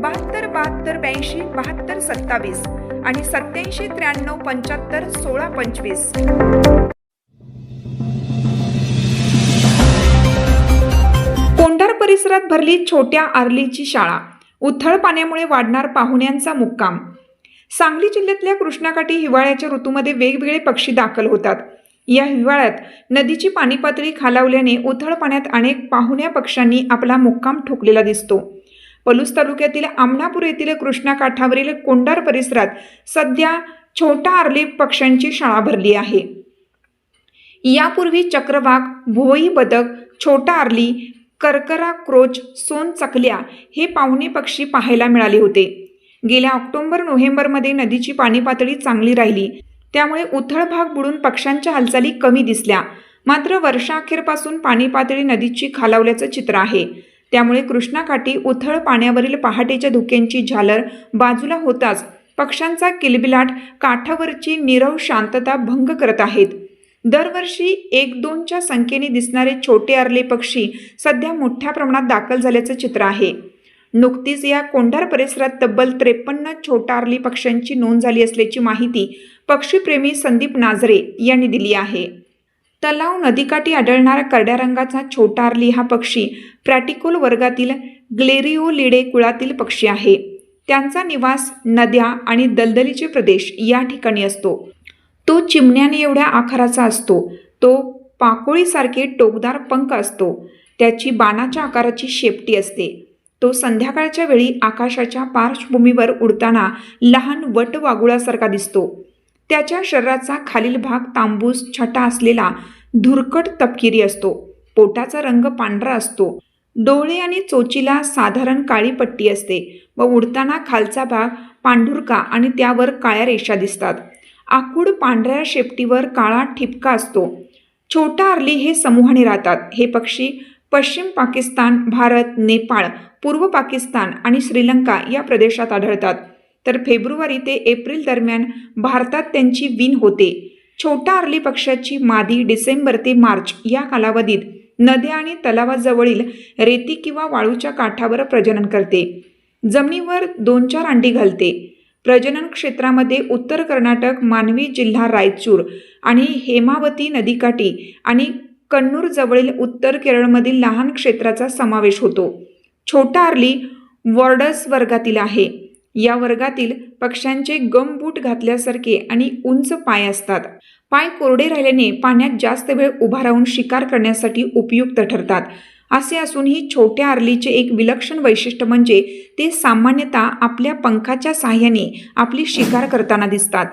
बहात्तर बहात्तर ब्याऐंशी बहात्तर सत्तावीस आणि सत्याऐंशी त्र्याण्णव पंच्याहत्तर सोळा पंचवीस. कोंढार परिसरात भरली छोट्या आर्लीची शाळा. उथळ पाण्यामुळे वाढणार पाहुण्यांचा मुक्काम. सांगली जिल्ह्यातल्या कृष्णाकाठी हिवाळ्याच्या ऋतूमध्ये वेगवेगळे पक्षी दाखल होतात. या हिवाळ्यात नदीची पाणी पातळी खालावल्याने उथळ पाण्यात अनेक पाहुण्या पक्ष्यांनी आपला मुक्काम ठोकलेला दिसतो. पलूस तालुक्यातील आमणापूर येथील कृष्णा काठावरील कोंडार परिसरात सध्या छोटा आर्ली पक्ष्यांची शाळा भरली आहे. यापूर्वी चक्रवाघ भोई बदक छोटा आर्ली करकरा क्रोच सोन चकल्या हे पाहुणे पक्षी पाहायला मिळाले होते. गेल्या ऑक्टोबर नोव्हेंबरमध्ये नदीची पाणी पातळी चांगली राहिली. त्यामुळे उथळ भाग बुडून पक्ष्यांच्या हालचाली कमी दिसल्या. मात्र वर्षाअखेरपासून पाणी पातळी नदीची खालावल्याचं चित्र आहे. त्यामुळे कृष्णाकाठी उथळ पाण्यावरील पहाटेच्या धुक्यांची झालर बाजूला होताच पक्ष्यांचा किलबिलाट काठावरची नीरव शांतता भंग करत आहेत. दरवर्षी एक दोनच्या संख्येने दिसणारे छोटे आरले पक्षी सध्या मोठ्या प्रमाणात दाखल झाल्याचं चित्र आहे. नुकतीच या कोंढार परिसरात तब्बल त्रेपन्न छोटा आरली पक्ष्यांची नोंद झाली असल्याची माहिती पक्षीप्रेमी संदीप नाझरे यांनी दिली आहे. तलाव नदीकाठी आढळणारा करड्या रंगाचा छोटारली हा पक्षी प्रॅटिकोल वर्गातील ग्लेरिओलिडे कुळातील पक्षी आहे. त्यांचा निवास नद्या आणि दलदलीचे प्रदेश या ठिकाणी असतो. तो चिमण्याने एवढ्या आकाराचा असतो. तो पाकोळीसारखे टोकदार पंख असतो. त्याची बाणाच्या आकाराची शेपटी असते. तो संध्याकाळच्या वेळी आकाशाच्या पार्श्वभूमीवर उडताना लहान वटवागुळासारखा दिसतो. त्याच्या शरीराचा खालील भाग तांबूस छटा असलेला धुरकट तपकिरी असतो. पोटाचा रंग पांढरा असतो. डोळे आणि चोचीला साधारण काळी पट्टी असते व उडताना खालचा भाग पांढुरका आणि त्यावर काळ्या रेषा दिसतात. आखूड पांढऱ्या शेपटीवर काळा ठिपका असतो. छोटा अर्ली हे समूहाने राहतात. हे पक्षी पश्चिम पाकिस्तान भारत नेपाळ पूर्व पाकिस्तान आणि श्रीलंका या प्रदेशात आढळतात. तर फेब्रुवारी ते एप्रिल दरम्यान भारतात त्यांची विण होते. छोटा आर्ली पक्षाची मादी डिसेंबर ते मार्च या कालावधीत नद्या आणि तलावाजवळील रेती किंवा वाळूच्या काठावर प्रजनन करते. जमिनीवर दोन चार अंडी घालते. प्रजनन क्षेत्रामध्ये उत्तर कर्नाटक मानवी जिल्हा रायचूर आणि हेमावती नदीकाठी आणि कन्नूरजवळील उत्तर केरळमधील लहान क्षेत्राचा समावेश होतो. छोटा आर्ली वॉर्डस वर्गातील आहे. या वर्गातील पक्ष्यांचे गमबूट घातल्यासारखे आणि उंच पाय असतात. पाय कोरडे राहिल्याने पाण्यात जास्त वेळ उभा राहून शिकार करण्यासाठी उपयुक्त ठरतात. असे असूनही छोट्या आर्लीचे एक विलक्षण वैशिष्ट्य म्हणजे ते सामान्यतः आपल्या पंखाच्या साह्याने आपली शिकार करताना दिसतात.